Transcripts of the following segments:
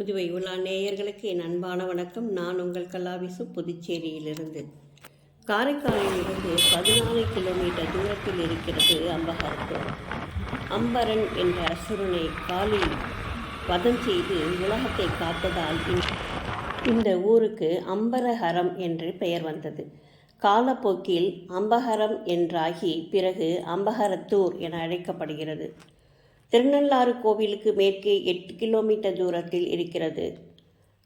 புதுவை உலா நேயர்களுக்கு என் அன்பான வணக்கம். நான் உங்கள் கலாவிசு புதுச்சேரியிலிருந்து. காரைக்காலிலிருந்து பதினாலு கிலோமீட்டர் தூரத்தில் இருக்கிறது அம்பகரத்தூர் அம்பரன் என்ற அசுரனை காலி வதம் செய்து உலகத்தை காத்ததால் இந்த- இந்த ஊருக்கு அம்பரஹரம் என்று பெயர் வந்தது. காலப்போக்கில் அம்பகரம் என்றாகி பிறகு அம்பகரத்தூர் என அழைக்கப்படுகிறது. திருநள்ளாறு கோவிலுக்கு மேற்கே எட்டு கிலோமீட்டர் தூரத்தில் இருக்கிறது.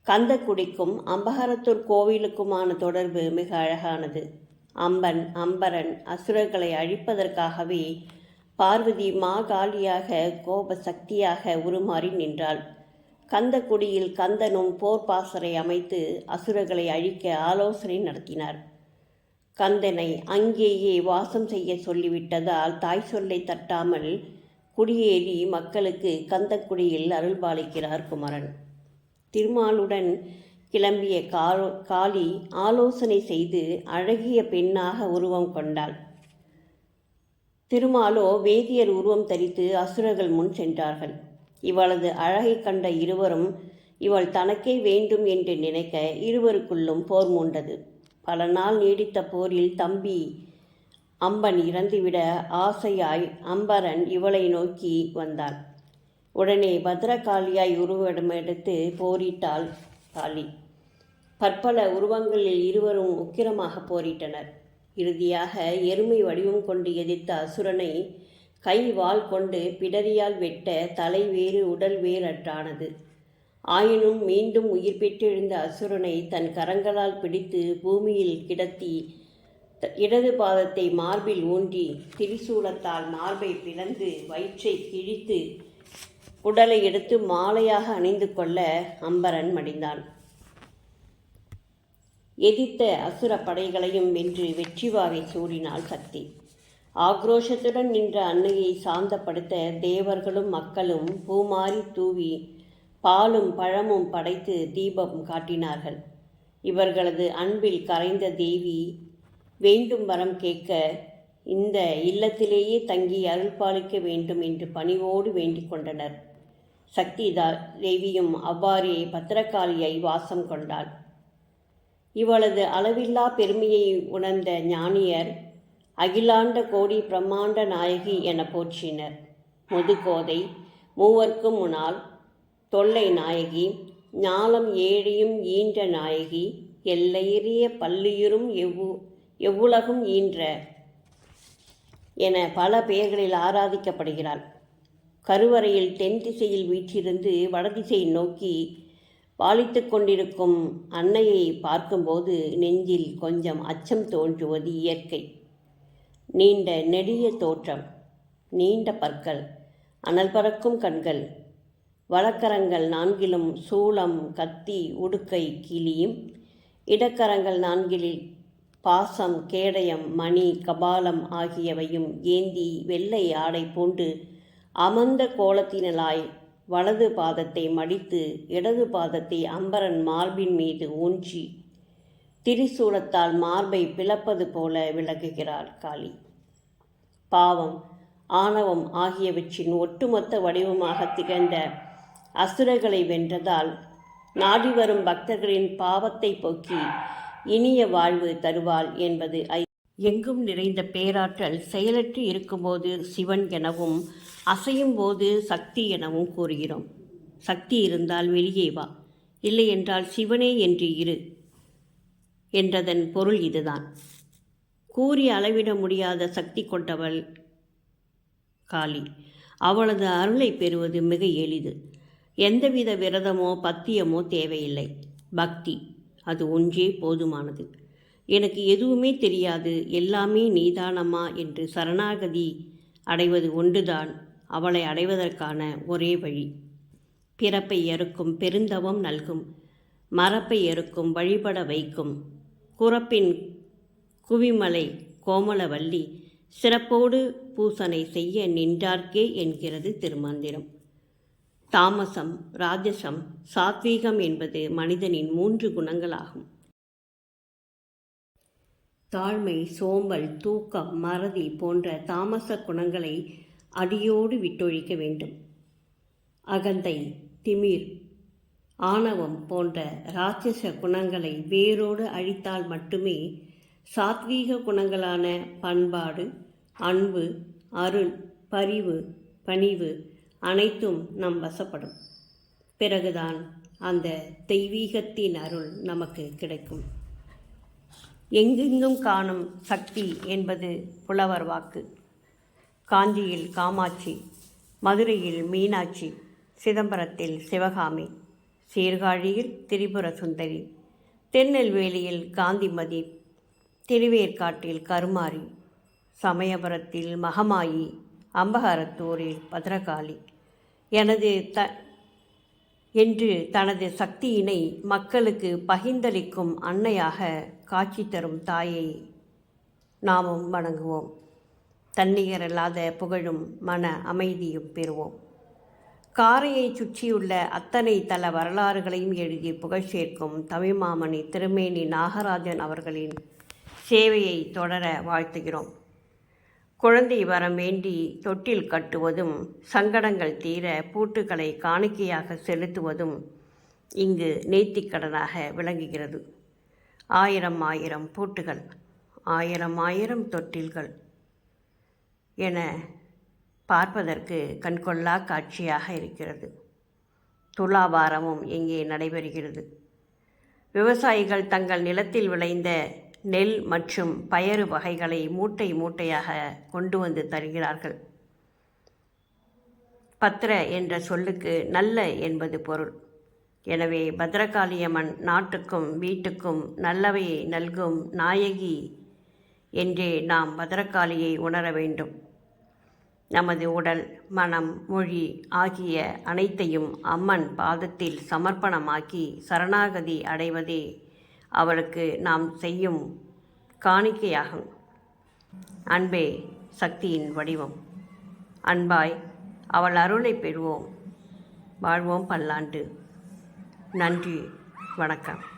கந்தக்குடிக்கும் அம்பகரத்தூர் கோவிலுக்குமான தொடர்பு மிக அழகானது. அம்பன் அம்பரன் அசுரர்களை அழிப்பதற்காகவே பார்வதி மாகாளியாக கோப சக்தியாக உருமாறி நின்றாள். கந்தக்குடியில் கந்தனும் போர் பாசரை அமைத்து அசுரர்களை அழிக்க ஆலோசனை நடத்தினார். கந்தனை அங்கேயே வாசம் செய்ய சொல்லிவிட்டதால் தாய் சொல்லை தட்டாமல் குடியேறி மக்களுக்கு கந்தக்குடியில் அருள்பாலிக்கிறார் குமரன். திருமாலுடன் கிளம்பிய காலோ காளி ஆலோசனை செய்து அழகிய பெண்ணாக உருவம் கொண்டாள். திருமாலோ வேதியர் உருவம் தரித்து அசுரர்கள் முன் சென்றார்கள். இவளது அழகை கண்ட இருவரும் இவள் தனக்கே வேண்டும் என்று நினைக்க இருவருக்குள்ளும் போர் மூண்டது. பல நாள் நீடித்த போரில் தம்பி அம்பன் இறந்துவிட ஆசையாய் அம்பரன் இவளை நோக்கி வந்தான். உடனே பத்ரகாளியாய் உருவடமெடுத்து போரிட்டாள் காளி. பற்பல உருவங்களில் இருவரும் உக்கிரமாக போரிட்டனர். இறுதியாக எருமை வடிவம் கொண்டு எதிர்த்த அசுரனை கை வாள் கொண்டு பிடரியால் வெட்ட தலை வேறு உடல் வேறற்றானது. ஆயினும் மீண்டும் உயிர் பெற்றெழுந்த அசுரனை தன் கரங்களால் பிடித்து பூமியில் கிடத்தி இடது பாதத்தை மார்பில் ஊன்றி திரிசூலத்தால் மார்பை பிளந்து வயிற்றை கிழித்து உடலை எடுத்து மாலையாக அணிந்து கொள்ள அம்பரன் மடிந்தான். எதிர்த்த அசுர படைகளையும் வென்று வெற்றிவாகை சூடினாள் சக்தி. ஆக்ரோஷத்துடன் நின்ற அன்னையை சாந்தப்படுத்த தேவர்களும் மக்களும் பூமாரி தூவி பாலும் பழமும் படைத்து தீபம் காட்டினார்கள். இவர்களது அன்பில் கரைந்த தேவி வேண்டும் வரம் கேட்க இந்த இல்லத்திலேயே தங்கி அருள்பாலிக்க வேண்டும் என்று பணிவோடு வேண்டிக் கொண்டனர். சக்தி தேவியும் அவ்வாறே பத்திரகாளியை வாசம் கொண்டாள். இவளது அளவில்லா பெருமையை உணர்ந்த ஞானியர் அகிலாண்ட கோடி பிரம்மாண்ட நாயகி என போற்றினர். முதுகோதை மூவர்க்கும் முன்னால் தொல்லை நாயகி ஞாலம் ஏழையும் ஈன்ற நாயகி எல்லையறிய பல்லுயிரும் எவ்வு எவ்வுலகும் ஈன்ற என பல பெயர்களில் ஆராதிக்கப்படுகிறாள். கருவறையில் தென் திசையில் வீற்றிருந்து வடதிசை நோக்கி பாலித்து கொண்டிருக்கும் அன்னையை பார்க்கும்போது நெஞ்சில் கொஞ்சம் அச்சம் தோன்றுவது இயற்கை. நீண்ட நெடிய தோற்றம் நீண்ட பற்கள் அனல் பறக்கும் கண்கள் வழக்கரங்கள் நான்கிலும் சூளம் கத்தி உடுக்கை கிளியும் இடக்கரங்கள் நான்கிலில் பாசம் கேடயம் மணி கபாலம் ஆகியவையும் ஏந்தி வெள்ளை ஆடை பூண்டு அமர்ந்த கோலத்தினலாய் வலது பாதத்தை மடித்து இடது பாதத்தை அம்பரன் மார்பின் மீது ஊன்றி திரிசூலத்தால் மார்பை பிளப்பது போல விளக்குகிறாள் காளி. பாவம் ஆணவம் ஆகியவற்றின் ஒட்டுமொத்த வடிவமாக திகழ்ந்த அசுரர்களை வென்றதால் நாடி வரும் பக்தர்களின் பாவத்தை போக்கி இனிய வாழ்வு தருவாள் என்பது ஐ எங்கும் நிறைந்த பேராற்றல் செயலற்று இருக்கும்போது சிவன் எனவும் அசையும் போது சக்தி எனவும் கூறுகிறோம். சக்தி இருந்தால் வெளியே வா. இல்லை என்றால் சிவனே என்று இரு என்றதன் பொருள் இதுதான். கூறி அளவிட முடியாத சக்தி கொண்டவள் காளி. அவளது அருளை பெறுவது மிக எளிது. எந்தவித விரதமோ பத்தியமோ தேவையில்லை. பக்தி. அது ஒன்றே போதுமானது. எனக்கு எதுவுமே தெரியாது எல்லாமே நீதானம்மா என்று சரணாகதி அடைவது ஒன்றுதான் அவளை அடைவதற்கான ஒரே வழி. பிறப்பை எறுக்கும் பெருந்தவம் நல்கும் மரப்பை எறுக்கும் வழிபட வைக்கும். குறப்பின் குவிமலை கோமலவல்லி சிறப்போடு பூசனை செய்ய நின்றார்க்கே என்கிறது திருமந்திரம். தாமசம் ராஜசம் சாத்வீகம் என்பது மனிதனின் மூன்று குணங்களாகும். தாழ்மை சோம்பல் தூக்கம் மறதி போன்ற தாமச குணங்களை அடியோடு விட்டொழிக்க வேண்டும். அகந்தை திமிர் ஆணவம் போன்ற ராட்சச குணங்களை வேரோடு அழித்தால் மட்டுமே சாத்வீக குணங்களான பண்பாடு அன்பு அருள் பரிவு பணிவு அனைத்தும் நம் வசப்படும். பிறகுதான் அந்த தெய்வீகத்தின் அருள் நமக்கு கிடைக்கும். எங்கெங்கும் காணும் சக்தி என்பது புலவர் வாக்கு. காஞ்சியில் காமாட்சி மதுரையில் மீனாட்சி சிதம்பரத்தில் சிவகாமி சீர்காழியில் திரிபுர சுந்தரி திருநெல்வேலியில் காந்திமதி திருவேற்காட்டில் கருமாரி சமயபுரத்தில் மகமாயி அம்பகரத்தூரில் பத்ரகாளி எனது த என்று தனது சக்தியினை மக்களுக்கு பகிர்ந்தளிக்கும் அன்னையாக காட்சி தரும் தாயை நாமும் வணங்குவோம். தன்னிகரல்லாத புகழும் மன அமைதியும் பெறுவோம். காரையை சுற்றியுள்ள அத்தனை தல வரலாறுகளையும் எழுதி புகழ் சேர்க்கும் தமிழ்மாமணி திருமேனி நாகராஜன் அவர்களின் சேவையை தொடர வாழ்த்துகிறோம். குழந்தை வரம் வேண்டி தொட்டில் கட்டுவதும் சங்கடங்கள் தீர பூட்டுகளை காணிக்கையாக செலுத்துவதும் இங்கு நேர்த்திக்கடனாக விளங்குகிறது. ஆயிரம் ஆயிரம் பூட்டுகள் ஆயிரம் ஆயிரம் தொட்டில்கள் என பார்ப்பதற்கு கண்கொள்ளா காட்சியாக இருக்கிறது. துலாபாரமும் இங்கே நடைபெறுகிறது. விவசாயிகள் தங்கள் நிலத்தில் விளைந்த நெல் மற்றும் பயறு வகைகளை மூட்டை மூட்டையாக கொண்டு வந்து தருகிறார்கள். பத்ர என்ற சொல்லுக்கு நல்ல என்பது பொருள். எனவே பத்ரகாளியம்மன் நாட்டுக்கும் வீட்டுக்கும் நல்லவையை நல்கும் நாயகி என்றே நாம் பத்ரகாளியை உணர வேண்டும். நமது உடல் மனம் மொழி ஆகிய அனைத்தையும் அம்மன் பாதத்தில் சமர்ப்பணமாக்கி சரணாகதி அடைவதே அவளுக்கு நாம் செய்யும் காணிக்கையாகும். அன்பே சக்தியின் வடிவம். அன்பாய் அவள் அருளை பெறுவோம். வாழ்வோம் பல்லாண்டு. நன்றி வணக்கம்.